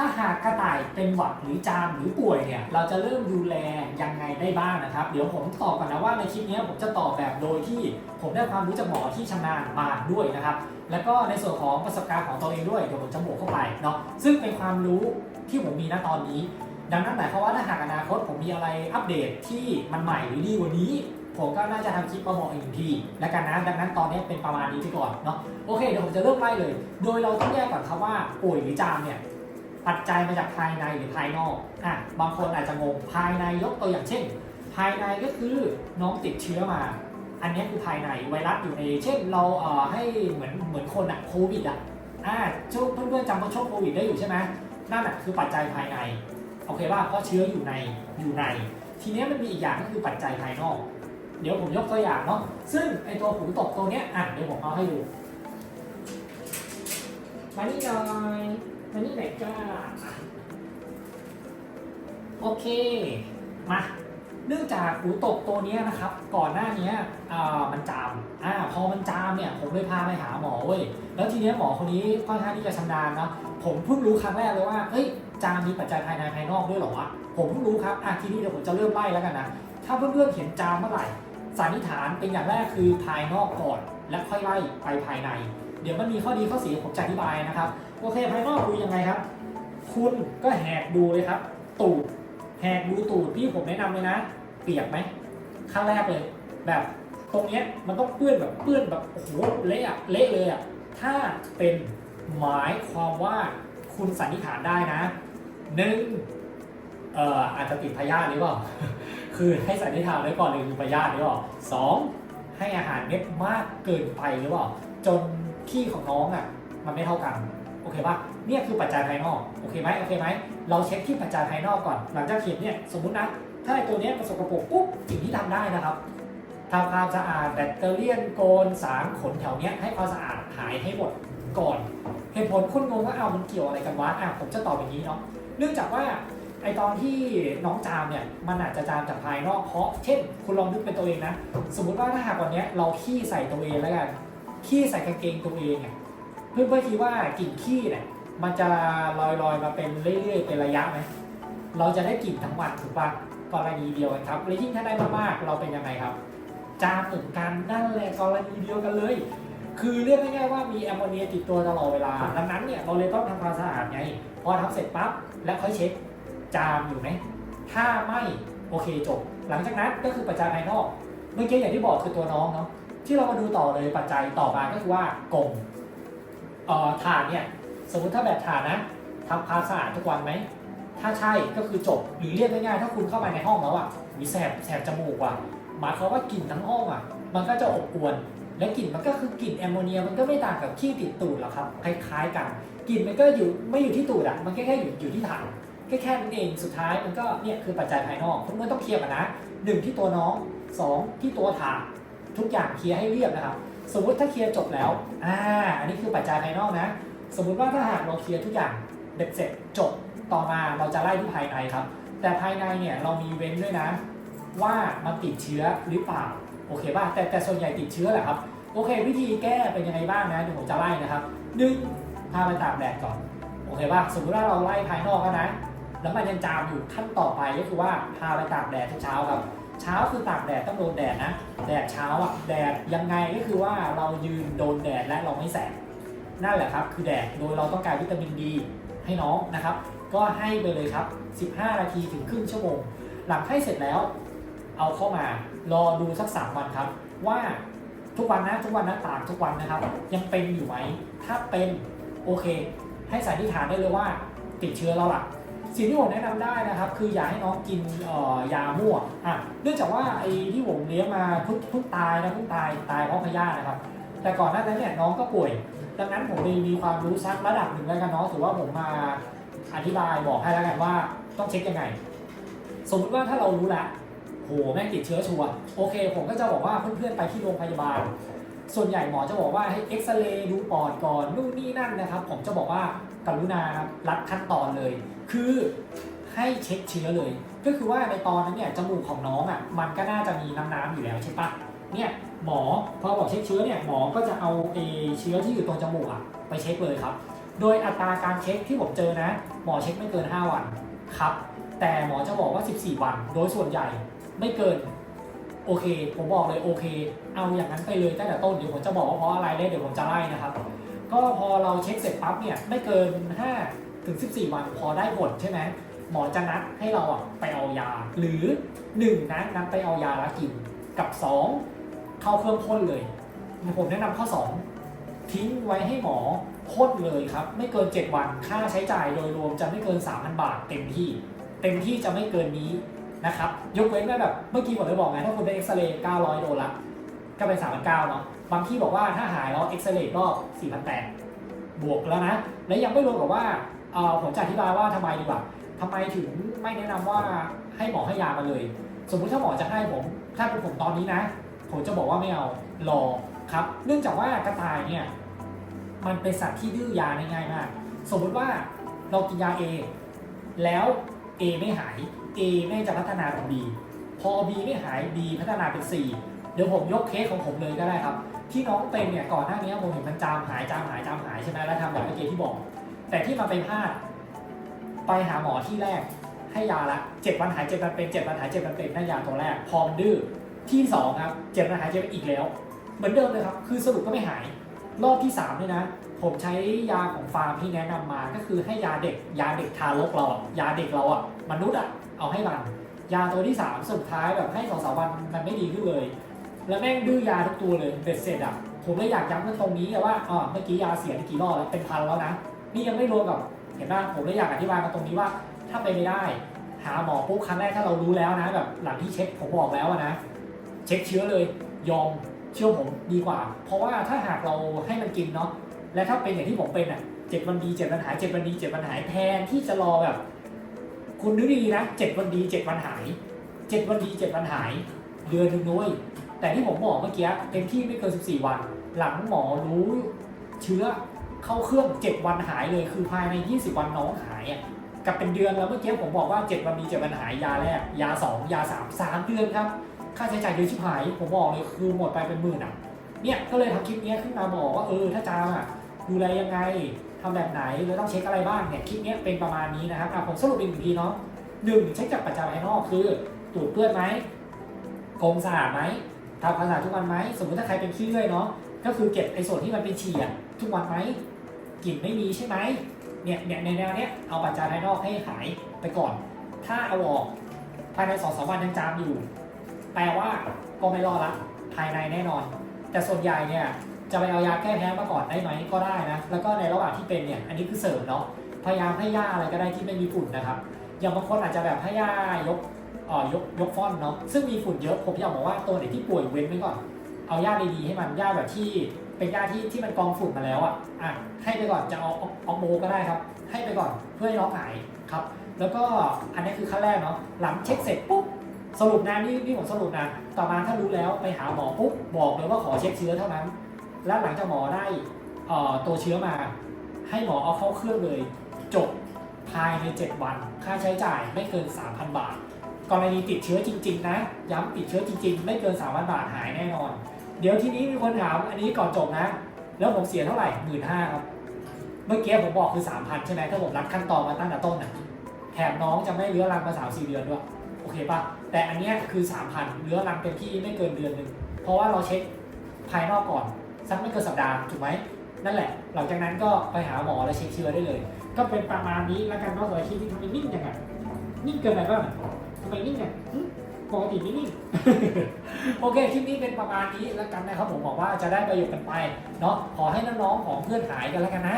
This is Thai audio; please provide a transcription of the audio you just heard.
ถ้าหากกระต่ายเป็นหวัดหรือจามหรือป่วยเนี่ยเราจะเริ่มดูแลยังไงได้บ้างนะครับ เดี๋ยวผมตอบก่อนนะว่าในคลิปนี้ผมจะตอบแบบโดยที่ผมได้ความรู้จากหมอที่ชำนาญมาด้วยนะครับ แล้วก็ในส่วนของประสบการณ์ของตัวเองด้วยเดี๋ยวผมจะบวกเข้าไปเนาะซึ่งเป็นความรู้ที่ผมมีณตอนนี้ ดังนั้นหมายความว่าถ้าหากอนาคตผมมีอะไรอัปเดตที่มันใหม่หรือดีกว่านี้ผมก็น่าจะทำคลิปมาบอกอีกทีแล้วกันนะดังนั้นตอนนี้เป็นประมาณนี้ไปก่อนเนาะโอเคเดี๋ยวผมจะเริ่มไล่เลย โดยเราต้องแยกก่อนครับว่าป่วยหรือจามเนี่ย ปัจจัยมาจากภายในหรือภายนอกอะบางคนอาจจะงงภายในยกตัวอย่างเช่น ภายในก็คือน้องติดเชื้อมา อันนี้คือภายในไวรัสอยู่ใน เช่นเราเอ่อให้เหมือนเหมือนคนอะโควิดอะอ่าช่วงเพื่อนๆจำว่าช่วงโควิดได้อยู่ใช่ไหมนั่นอะคือปัจจัยภายในโอเคป่ะเพราะเชื้ออยู่ในอยู่ใน ทีนี้มันมีอีกอย่างก็คือปัจจัยภายนอก เดี๋ยวผมยกตัวอย่างเนาะซึ่งไอตัวหูตกตัวเนี้ยอะเดี๋ยวผมเอาให้ดูมานี่หน่อย มานี่หน่อยจ้า โอเค มาเนื่องจากหูตกตัวนี้นะครับ ก่อนหน้านี้มันจามอ่าพอมันจามเนี่ย ผมเลยพาไปหาหมอเว้ย แล้วทีนี้หมอคนนี้ค่อนข้างที่จะชำนาญเนาะผมเพิ่งรู้ครั้งแรกเลยว่าเฮ้ย จามมีปัจจัยภายในภายนอกด้วยหรอวะ ผมเพิ่งรู้ครับอะทีนี้เดี๋ยวผมจะเริ่มไล่แล้วกันนะ ถ้าเพื่อนๆเห็นจามเมื่อไหร่สันนิษฐานเป็นอย่างแรกคือภายนอกก่อน และค่อยไล่ไปภายใน ดี๋ยวมันมีข้อดีข้อเสียผมจะอธิบายนะครับ โอเคภายนอกดูยังไงครับ คุณก็แหกดูเลยครับ ตูดแหกดูตูดพี่ผมแนะนำเลยนะ เปียกไหมขั้นแรกเลย แบบตรงเนี้ยมันต้องเปื้อนแบบเปื้อนแบบโอ้โหเละอะเละเลยอะถ้าเป็นหมายความว่าคุณสันนิษฐานได้นะหนึ่งเอ่ออาจจะติดพยาธิหรือเปล่าคือให้สันนิษฐานไว้ก่อนเลยคือพยาธิหรือเปล่าสองให้อาหารเม็ดมากเกินไปหรือเปล่าจน ขี้ของน้องอะมันไม่เท่ากันโอเคปะเนี่ยคือปัจจัยภายนอกโอเคไหมโอเคไหมเราเช็คที่ปัจจัยภายนอกก่อน หลังจากเขียนเนี่ยสมมตินะถ้าไอตัวเนี้ยมันสกปรกปุ๊บสิ่งที่ทำได้นะครับทำความสะอาดแบคทีเรียนโกนสารขนแถวเนี้ยให้ความสะอาดหายให้หมดก่อนเหตุผลคุณงงว่าเอามันเกี่ยวอะไรกันวะอะผมจะตอบอย่างนี้เนาะเนื่องจากว่าไอตอนที่น้องจามเนี่ยมันอาจจะจามจากภายนอกเพราะเช่น คุณลองนึกเป็นตัวเองนะ สมมติว่าถ้าหากวันเนี้ยเราขี้ใส่ตัวเองแล้วกัน ขี้ใส่กางเกงตัวเองเนี่ยเพื่อนเพื่อนๆคิดว่ากลิ่นขี้เนี่ยมันจะลอยลอยๆมาเป็นเรื่อยๆเป็นระยะไหมเราจะได้กลิ่นทั้งวันถูกปะกรณีเดียวกันครับและยิ่งถ้าได้มากๆเราเป็นยังไงครับ จามเหมือนกันนั่นแหละกรณีเดียวกันเลย คือเรียกง่ายๆว่ามีแอมโมเนียติดตัวตลอดเวลาดังนั้นเนี่ยเราเลยต้องทำความสะอาดไงพอทำเสร็จปั๊บแล้วค่อยเช็คจามอยู่ไหมถ้าไม่โอเคจบ หลังจากนั้นก็คือปัจจัยภายนอก เมื่อกี้อย่างที่บอกคือตัวน้องเนาะ ที่เรามาดูต่อเลยปัจจัยต่อมาก็คือว่ากลมเอ่อฐานเนี่ยสมมติถ้าแบบฐานนะทำความสะอาดทุกวันไหม ถ้าใช่ก็คือจบหรือเรียกง่ายๆถ้าคุณเข้ามาในห้องแล้วอะมีแสบแสบจมูกว่ะหมายความว่ากลิ่นทั้งห้องอะ มันก็จะอบอวนและกลิ่นมันก็คือกลิ่นแอมโมเนียมันก็ไม่ต่างกับขี้ติดตูดหรอกครับคล้ายๆกันกลิ่นมันก็อยู่ไม่อยู่ที่ตูดอะมันแค่แค่อยู่อยู่ที่ฐานแค่แค่นั้นเองสุดท้ายมันก็เนี่ยคือปัจจัยภายนอกทุกคนต้องเคลียร์กันนะหนึ่งที่ตัวน้องสองที่ตัวฐาน ทุกอย่างเคลียร์ให้เรียบนะครับ สมมติถ้าเคลียร์จบแล้วอ่าอันนี้คือปัจจัยภายนอกนะ สมมุติว่าถ้าหากเราเคลียร์ทุกอย่างเบ็ดเสร็จจบต่อมาเราจะไล่ที่ภายในครับ แต่ภายในเนี่ยเรามีเว้นด้วยนะ ว่ามันติดเชื้อหรือเปล่าโอเคป่ะแต่แต่ส่วนใหญ่ติดเชื้อแหละครับโอเค วิธีแก้เป็นยังไงบ้างนะเดี๋ยวผมจะไล่นะครับหนึ่งพาไปตากแดดก่อนโอเคป่ะสมมติว่าเราไล่ภายนอกแล้วนะแล้วมันยังจามอยู่ขั้นต่อไปก็คือว่าพาไปตากแดดทุกเช้าครับ เช้าคือตากแดดต้องโดนแดดนะ แดดเช้าอะแดดยังไงก็คือว่าเรายืนโดนแดดและเราไม่แสบนั่นแหละครับ คือแดดโดยเราต้องการวิตามินดีให้น้องนะครับ ก็ให้ไปเลยครับ 15 นาทีถึงครึ่งชั่วโมง หลังให้เสร็จแล้ว เอาเข้ามารอดูสัก 3 วันครับ ว่าทุกวันนะทุกวันนะตากทุกวันนะครับ ยังเป็นอยู่ไหมถ้าเป็นโอเค ให้สันนิษฐานได้เลยว่าติดเชื้อแล้วล่ะ สิ่งที่ผมแนะนำได้นะครับ คืออย่าให้น้องกินยามั่วอะเนื่องจากว่าไอ้ที่ผมเลี้ยงมาพิ่งพิ่งตายนะพิ่งตายตายเพราะพยาธินะครับ แต่ก่อนหน้านั้นเนี่ยน้องก็ป่วย ดังนั้นผมเลยมีความรู้สักระดับหนึ่งแล้วกันเนาะถือว่าผมมาอธิบายบอกให้แล้วกันว่าต้องเช็คยังไง สมมติว่าถ้าเรารู้ละโหแม่งติดเชื้อชัวร์โอเค ผมก็จะบอกว่าเพื่อนๆไปที่โรงพยาบาล ส่วนใหญ่หมอจะบอกว่าให้เอ็กซเรย์ดูปอดก่อนนู่นนี่นั่นนะครับ ผมจะบอกว่ากรุณาครับรัดขั้นตอนเลย คือให้เช็คเชื้อเลย ก็คือว่าในตอนนั้นเนี่ยจมูกของน้องอะมันก็น่าจะมีน้ำๆอยู่แล้วใช่ปะเนี่ยหมอพอบอกเช็คเชื้อเนี่ยหมอก็จะเอาเอเชื้อที่อยู่ตรงจมูกอะไปเช็คเลยครับ โดยอัตราการเช็คที่ผมเจอนะ หมอเช็คไม่เกิน 5 วันครับ แต่หมอจะบอกว่า 14 วัน โดยส่วนใหญ่ไม่เกินโอเค ผมบอกเลยโอเค เอาอย่างนั้นไปเลยตั้งแต่ต้นเดี๋ยวผมจะบอกว่าเพราะอะไรได้เดี๋ยวผมจะไล่นะครับ ก็พอเราเช็คเสร็จปั๊บเนี่ยไม่เกิน 5 ถึง 14 วันพอได้ผลใช่ไหมหมอจะนัดให้เราอะไปเอายา หรือ 1 นะนัดไปเอายาแล้วกินกับ 2 เข้าเครื่องพ่นเลย ผมแนะนำข้อ 2 ทิ้งไว้ให้หมอพ่นเลยครับ ไม่เกิน 7 วันค่าใช้จ่ายโดยรวมจะไม่เกิน 3,000 บาทเต็มที่ เต็มที่จะไม่เกินนี้นะครับยกเว้นว่าแบบเมื่อกี้ผมได้บอกไงถ้าคุณได้เอ็กซเรย์900 โดลละก็เป็น 3,900เนาะบางที่บอกว่าถ้าหายแล้วเอ็กซเรย์รอบ4,800บวกแล้วนะ และยังไม่รวมกับว่า ผมจะอธิบายว่าทำไมดีกว่าทำไมถึงไม่แนะนำว่าให้หมอให้ยามาเลย สมมุติถ้าหมอจะให้ผม ถ้าเป็นผมตอนนี้นะ ผมจะบอกว่าไม่เอารอครับ เนื่องจากว่ากระต่ายเนี่ยมันเป็นสัตว์ที่ดื้อยาง่ายมาก สมมุติว่าเรากินยา A แล้ว A ไม่หาย A แม่จะพัฒนาเป็น B พอ B ไม่หาย B พัฒนาเป็น C เดี๋ยวผมยกเคสของผมเลยก็ได้ครับ ที่น้องเป็นเนี่ยก่อนหน้านี้ผมเห็นมันจามหายจามหายจามหายใช่ไหมแล้วทำแบบเมื่อกี้ที่บอก แต่ที่มาไปพลาดไปหาหมอที่แรกให้ยาละเจ็ดวันหายเจ็ดวันเป็นเจ็ดวันหายเจ็ดวันเป็นได้ยาตัวแรกพอมดื้อที่สองครับเจ็ดวันหายเจ็ดวันอีกแล้ว เหมือนเดิมเลยครับ คือสรุปก็ไม่หาย รอบที่3เนี่ยนะ ผมใช้ยาของฟาร์มที่แนะนำมาก็คือให้ยาเด็ก ยาเด็กทารกเราอะยาเด็กเราอะมนุษย์อะเอาให้มันยาตัวที่3สุดท้ายแบบให้สองสามวันมันไม่ดีขึ้นเลย แล้วแม่งดื้อยาทุกตัวเลยเบ็ดเสร็จอะผมเลยอยากย้ำตรงนี้ว่าอ๋อเมื่อกี้ยาเสียกี่รอบแล้วเป็นพันแล้วนะ นี่ยังไม่รวมกับเห็นป่ะผมเลยอยากอธิบายมาตรงนี้ว่า ถ้าไปไม่ได้ หาหมอปุ๊บครั้งแรกถ้าเรารู้แล้วนะแบบหลังที่เช็คผมบอกแล้วนะเช็คเชื้อเลยยอมเชื่อผมดีกว่า เพราะว่าถ้าหากเราให้มันกินเนาะและถ้าเป็นอย่างที่ผมเป็นอะเจ็ดวันดีเจ็ดวันหายเจ็ดวันดีเจ็ดวันหายแทนที่จะรอแบบ คุณนึกดีนะเจ็ดวันดีเจ็ดวันหายเจ็ดวันดีเจ็ดวันหาย เดือนหนึ่งนุ้ยแต่ที่ผมบอกเมื่อกี้เต็มที่ไม่เกิน 14 วัน หลังหมอรู้เชื้อ เข้าเครื่อง 7 วันหายเลยคือภายใน 20 วันน้องหายอะกับเป็นเดือนแล้วเมื่อกี้ผมบอกว่า 7 วันดี7 วันหายยาแรก ยา 2 ยา 3 3 เดือนครับ ค่าใช้จ่ายเดือนชิบหาย ผมบอกเลยคือหมดไปเป็นหมื่นอะเนี่ยก็เลยทำคลิปนี้ขึ้นมาบอกว่าเออถ้าจามอะดูแลยังไงทำแบบไหนแล้วต้องเช็คอะไรบ้างเนี่ยคลิปนี้เป็นประมาณนี้นะครับอะผมสรุปอีกหนึ่งทีเนาะหนึ่งเช็คจากปัจจัยภายนอกคือตรวจเปื้อนไหมกรงสะอาดไหมทำความสะอาดทุกวันไหมสมมติถ้าใครเป็นขี้เลื่อยเนาะก็คือเก็บไอ้ส่วนที่มันเป็นฉี่ทุกวันไหม กลิ่นไม่มีใช่ไหมเนี่ยเนี่ยในแนวเนี้ยเอาปัจจัยภายนอกให้หายไปก่อน ถ้าเอาออกภายในสองสามวันยังจามอยู่ แปลว่าก็ไม่รอดละภายในแน่นอน แต่ส่วนใหญ่เนี่ยจะไปเอายาแก้แพ้มาก่อนได้ไหมก็ได้นะ แล้วก็ในระหว่างที่เป็นเนี่ยอันนี้คือเสริมเนาะพยายามให้ยาอะไรก็ได้ที่ไม่มีฝุ่นนะครับอย่างบางคนอาจจะแบบให้ยายกเอ่อยกยกฟอนเนาะซึ่งมีฝุ่นเยอะผมอยากบอกว่าตัวไหนที่ป่วยเว้นไว้ก่อนเอายาดีๆให้มันยาแบบที่ เป็นยาที่ที่มันกองฝุ่นมาแล้วอะอะให้ไปก่อนจะเอาออกออกโมก็ได้ครับ ให้ไปก่อนเพื่อให้น้องหายครับ แล้วก็อันนี้คือขั้นแรกเนาะหลังเช็คเสร็จปุ๊บสรุปนะนี่นี่ผมสรุปนะต่อมาถ้ารู้แล้วไปหาหมอปุ๊บบอกเลยว่าขอเช็คเชื้อเท่านั้น แล้วหลังจากหมอได้เอ่อตัวเชื้อมา ให้หมอเอาเข้าเครื่องเลย จบภายใน 7 วัน ค่าใช้จ่ายไม่เกิน 3,000 บาทกรณีติดเชื้อจริง ๆ นะ ย้ำติดเชื้อจริง ๆ ไม่เกิน 3,000 บาทหายแน่นอน เดี๋ยวทีนี้มีคนถามอันนี้ก่อนจบนะ แล้วผมเสียเท่าไหร่หมื่นห้าครับ เมื่อกี้ผมบอกคือ3,000ใช่ไหมถ้าผมรัดขั้นตอนมาตั้งแต่ต้นน่ะแถมน้องจะไม่เลื้อรังมาสามสี่เดือนด้วย โอเคปะแต่อันนี้คือ3,000เรื้อรังเต็มที่ไม่เกินเดือนหนึ่งเพราะว่าเราเช็คภายนอกก่อนสักไม่เกินสัปดาห์ถูกไหมนั่นแหละ หลังจากนั้นก็ไปหาหมอแล้วเช็คเชื้อได้เลย ก็เป็นประมาณนี้แล้วกันนาะสำหรับคลิปที่ทำไมนิ่งจังอะนิ่งเกินไปบ้างทำไมนิ่งอะ ปกติไม่นิ่งโอเค คลิปนี้เป็นประมาณนี้แล้วกันนะครับ ผมบอกว่าจะได้ประโยชน์กันไป เนาะ ขอให้น้องๆของเพื่อนหายกันแล้วกันนะ